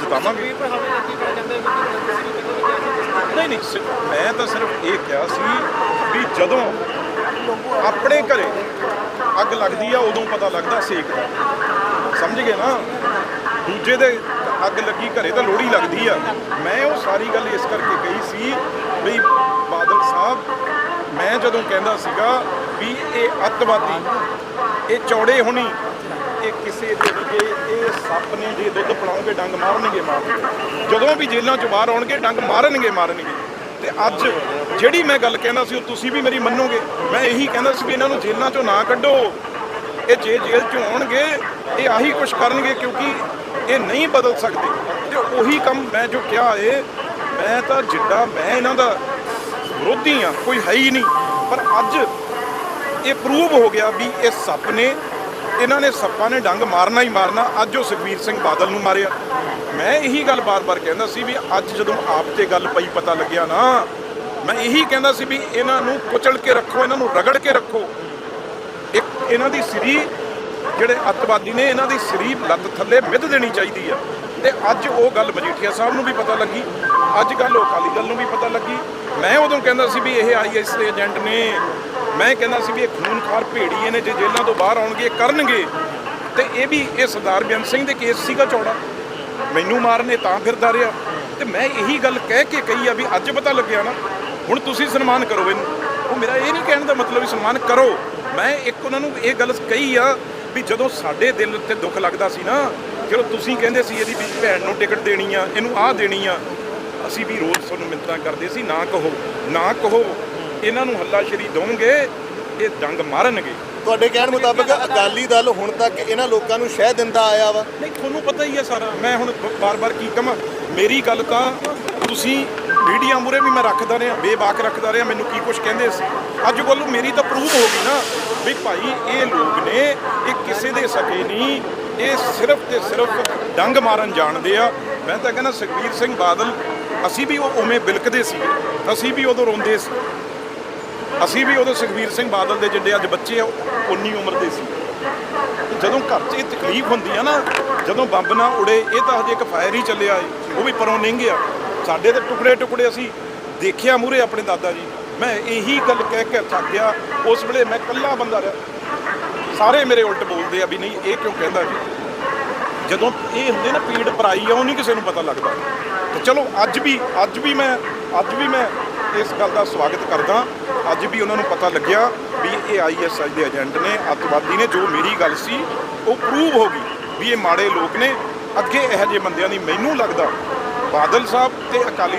ਜਿਤਾਵਾਂਗੇ। ਨਹੀਂ ਨਹੀਂ ਮੈਂ ਤਾਂ ਸਿਰਫ ਇਹ ਕਿਹਾ ਸੀ ਵੀ ਜਦੋਂ ਆਪਣੇ ਘਰੇ ਅੱਗ ਲੱਗਦੀ ਆ, ਉਦੋਂ ਪਤਾ ਲੱਗਦਾ ਸੇਕ ਦਾ। ਸਮਝ ਗਏ ਨਾ? ਦੂਜੇ ਦੇ ਅੱਗ ਲੱਗੀ, ਘਰੇ ਤਾਂ ਲੋੜੀ ਲੱਗਦੀ ਆ। ਮੈਂ ਉਹ ਸਾਰੀ ਗੱਲ ਇਸ ਕਰਕੇ ਕਹੀ ਸੀ ਵੀ ਬਾਦਲ ਸਾਹਿਬ, ਮੈਂ ਜਦੋਂ ਕਹਿੰਦਾ ਸੀਗਾ ਵੀ ਇਹ ਅੱਤਵਾਦੀ, ਇਹ ਚੌੜੇ ਹੋਣੀ, ਇਹ ਕਿਸੇ ਦੇ ਇਹ ਸੱਪ ਨੇ ਜੇ ਦੁੱਧ ਪਿਲਾਉਂਗੇ ਡੰਗ ਮਾਰਨਗੇ ਮਾਰਨਗੇ। ਜਦੋਂ ਵੀ ਜੇਲ੍ਹਾਂ ਚੋਂ ਬਾਹਰ ਆਉਣਗੇ, ਡੰਗ ਮਾਰਨਗੇ ਮਾਰਨਗੇ। ਤੇ ਅੱਜ ਜਿਹੜੀ ਮੈਂ ਗੱਲ ਕਹਿੰਦਾ ਸੀ, ਉਹ ਤੁਸੀਂ ਵੀ ਮੇਰੀ ਮੰਨੋਗੇ। ਮੈਂ ਇਹੀ ਕਹਿੰਦਾ ਸੀ ਵੀ ਇਹਨਾਂ ਨੂੰ ਜੇਲ੍ਹਾਂ ਚੋਂ ਨਾ ਕੱਢੋ। ਇਹ ਜੇ ਜੇਲ੍ਹ ਚੋਂ ਆਉਣਗੇ, ਇਹ ਆਹੀ ਕੁਝ ਕਰਨਗੇ ਕਿਉਂਕਿ ਇਹ ਨਹੀਂ ਬਦਲ ਸਕਦੇ। ਤੇ ਉਹੀ ਕੰਮ ਮੈਂ ਜੋ ਕਿਹਾ ਏ, ਮੈਂ ਤਾਂ ਜਿੱਡਾ, ਮੈਂ ਇਹਨਾਂ ਦਾ ਵਿਰੋਧੀ ਆ, ਕੋਈ ਹੈ ਹੀ ਨਹੀਂ। ਪਰ ਅੱਜ ਇਹ ਪ੍ਰੂਵ ਹੋ ਗਿਆ ਵੀ ਇਹ ਸੱਪ ਨੇ ਇਹਨਾਂ ਨੇ ਸੱਪਾਂ ਨੇ ਡੰਗ ਮਾਰਨਾ ਹੀ ਮਾਰਨਾ, ਅੱਜ ਉਹ ਸੁਖਬੀਰ ਸਿੰਘ ਬਾਦਲ ਨੂੰ ਮਾਰਿਆ। ਮੈਂ ਇਹੀ ਗੱਲ ਬਾਰ-ਬਾਰ ਕਹਿੰਦਾ ਸੀ ਵੀ ਅੱਜ ਜਦੋਂ ਆਪ ਤੇ ਗੱਲ ਪਈ ਪਤਾ ਲੱਗਿਆ ਨਾ, ਮੈਂ ਇਹੀ ਕਹਿੰਦਾ ਸੀ ਵੀ ਇਹਨਾਂ ਨੂੰ ਕੁਚਲ ਕੇ ਰੱਖੋ, ਇਹਨਾਂ ਨੂੰ ਰਗੜ ਕੇ ਰੱਖੋ। ਇੱਕ ਇਹਨਾਂ ਦੀ ਸਰੀ, ਜਿਹੜੇ ਅੱਤਵਾਦੀ ਨੇ, ਇਹਨਾਂ ਦੀ ਸਰੀ ਲੱਤ ਥੱਲੇ ਮਿੱਧ ਦੇਣੀ ਚਾਹੀਦੀ ਆ। ਤੇ ਅੱਜ ਉਹ ਗੱਲ ਮਜੀਠੀਆ ਸਾਹਿਬ ਨੂੰ ਵੀ ਪਤਾ ਲੱਗੀ, ਅੱਜ ਕੱਲ ਉਹ ਅਕਾਲੀ ਦਲ ਨੂੰ ਵੀ ਪਤਾ ਲੱਗੀ। ਮੈਂ ਉਦੋਂ ਕਹਿੰਦਾ ਸੀ ਵੀ ਇਹ ਆਈਐਸ ਦੇ ਏਜੰਟ ਨੇ ਮੈਂ ਕਹਿੰਦਾ ਸੀ ਵੀ ਇਹ ਖੂਨਖਾਰ ਭੇੜੀਏ ਨੇ, ਜੇ ਜੇਲ੍ਹਾਂ ਤੋਂ ਬਾਹਰ ਆਉਣਗੇ, ਇਹ ਕਰਨਗੇ। ਤੇ ਇਹ ਵੀ ਇਹ ਸਰਦਾਰ ਬੇਅੰਤ ਸਿੰਘ ਦੇ ਕੇਸ ਸੀਗਾ ਚੌੜਾ। ਮੈਨੂੰ ਮਾਰਨੇ ਤਾਂ ਫਿਰਦਾ ਰਿਹਾ। ਤੇ ਮੈਂ ਇਹੀ ਗੱਲ ਕਹਿ ਕੇ ਕਹੀ ਆ ਵੀ ਅੱਜ ਪਤਾ ਲੱਗਿਆ ਨਾ, ਹੁਣ ਤੁਸੀਂ ਸਨਮਾਨ ਕਰੋ ਇਹਨੂੰ। ਉਹ ਮੇਰਾ ਇਹ ਨਹੀਂ ਕਹਿਣ ਦਾ ਮਤਲਬ ਵੀ ਸਨਮਾਨ ਕਰੋ। ਮੈਂ ਇੱਕ ਉਹਨਾਂ ਨੂੰ ਇਹ ਗੱਲ ਕਹੀ ਆ ਵੀ ਜਦੋਂ ਸਾਡੇ ਦਿਲ ਉੱਤੇ ਦੁੱਖ ਲੱਗਦਾ ਸੀ ਨਾ, ਜਦੋਂ ਤੁਸੀਂ ਕਹਿੰਦੇ ਸੀ ਇਹਦੀ ਵੀ ਭੈਣ ਨੂੰ ਟਿਕਟ ਦੇਣੀ ਆ, ਇਹਨੂੰ ਆਹ ਦੇਣੀ ਆ, ਅਸੀਂ ਵੀ ਰੋਜ਼ ਤੁਹਾਨੂੰ ਮਿੰਤਾਂ ਕਰਦੇ ਸੀ, ਨਾ ਕਹੋ ਨਾ ਕਹੋ। ਇਹਨਾਂ ਨੂੰ ਹੱਲਾਸ਼ੇਰੀ ਦੋਗੇ ਇਹ ਡੰਗ ਮਾਰਨਗੇ। ਤੁਹਾਡੇ ਕਹਿਣ ਮੁਤਾਬਕ ਅਕਾਲੀ ਦਲ ਹੁਣ ਤੱਕ ਇਹਨਾਂ ਲੋਕਾਂ ਨੂੰ ਸ਼ਹਿ ਦਿੰਦਾ ਆਇਆ ਵਾ। ਨਹੀਂ ਤੁਹਾਨੂੰ ਪਤਾ ਹੀ ਹੈ ਸਾਰਾ। ਮੈਂ ਹੁਣ ਬਾਰ-ਬਾਰ ਕੀ ਕਹਾਂ ਮੇਰੀ ਗੱਲ ਤਾਂ ਤੁਸੀਂ ਮੀਡੀਆ ਮੂਰੇ ਵੀ ਮੈਂ ਰੱਖਦਾ ਰਿਹਾ ਬੇਬਾਕ ਰੱਖਦਾ ਰਿਹਾ ਮੈਨੂੰ ਕੀ ਕੁਝ ਕਹਿੰਦੇ ਸੀ। ਅੱਜ ਕੋਲ ਮੇਰੀ ਤਾਂ ਪ੍ਰੂਫ ਹੋ ਗਈ ਨਾ ਵੀ ਭਾਈ ਇਹ ਲੋਕ ਨੇ ਇਹ ਕਿਸੇ ਦੇ ਸਕੇ ਨਹੀਂ ਇਹ ਸਿਰਫ ਤੇ ਸਿਰਫ ਡੰਗ ਮਾਰਨ ਜਾਣਦੇ ਆ। ਮੈਂ ਤਾਂ ਕਹਿੰਦਾ ਸੁਖਬੀਰ ਸਿੰਘ ਬਾਦਲ ਅਸੀਂ ਵੀ ਉਹ ਉਵੇਂ ਬਿਲਕਦੇ ਸੀ ਅਸੀਂ ਵੀ ਉਦੋਂ ਰੋਂਦੇ ਸੀ। ਅਸੀਂ ਵੀ ਉਦੋਂ ਸੁਖਬੀਰ ਸਿੰਘ ਬਾਦਲ ਦੇ ਜਿੰਨੇ ਅੱਜ ਬੱਚੇ ਆ 19 ਉਮਰ ਦੇ ਸੀ। ਜਦੋਂ ਘਰ 'ਚ ਇਹ ਤਕਲੀਫ ਹੁੰਦੀ ਆ ਨਾ, ਜਦੋਂ ਬੰਬ ਨਾ ਉੜੇ, ਇਹ ਤਾਂ ਹਜੇ ਇੱਕ ਫਾਇਰ ਹੀ ਚੱਲਿਆ ਏ, ਉਹ ਵੀ ਪਰੋਂ ਲੰਘਿਆ ਸਾਡੇ ਤੇ ਟੁਕੜੇ ਟੁਕੜੇ ਅਸੀਂ ਦੇਖਿਆ ਮੂਰੇ ਆਪਣੇ ਦਾਦਾ ਜੀ। ਮੈਂ ਇਹੀ ਗੱਲ ਕਹਿ ਕੇ ਥੱਕ ਗਿਆ ਉਸ ਵੇਲੇ ਮੈਂ ਇਕੱਲਾ ਬੰਦਾ ਰਿਹਾ। ਸਾਰੇ ਮੇਰੇ ਉਲਟ ਬੋਲਦੇ ਆ ਵੀ ਨਹੀਂ, ਇਹ ਕਿਉਂ ਕਹਿੰਦਾ ਜੀ? ਜਦੋਂ ਇਹ ਹੁੰਦੇ ਨਾ ਪੀੜ ਪਰਾਈ ਆ, ਉਹ ਨਹੀਂ ਕਿਸੇ ਨੂੰ ਪਤਾ ਲੱਗਦਾ। ਤੇ ਚਲੋ, ਅੱਜ ਵੀ ਅੱਜ ਵੀ ਮੈਂ, ਅੱਜ ਵੀ ਮੈਂ ਇਸ ਗੱਲ ਦਾ ਸਵਾਗਤ ਕਰਦਾ। ਅੱਜ ਵੀ ਉਹਨਾਂ ਨੂੰ ਪਤਾ ਲੱਗਿਆ ਵੀ ਇਹ ਆਈਐਸਆਈ ਦੇ ਏਜੰਟ ਨੇ, ਅੱਤਵਾਦੀ ਨੇ, ਜੋ ਮੇਰੀ ਗੱਲ ਸੀ, ਉਹ ਪ੍ਰੂਵ ਹੋ ਗਈ ਵੀ ਇਹ ਮਾੜੇ ਲੋਕ ਨੇ। ਅੱਗੇ ਇਹੋ ਜਿਹੇ ਬੰਦਿਆਂ ਦੀ ਮੈਨੂੰ ਲੱਗਦਾ ਬਾਦਲ ਸਾਹਿਬ ਤੇ ਅਕਾਲੀ ਦਲ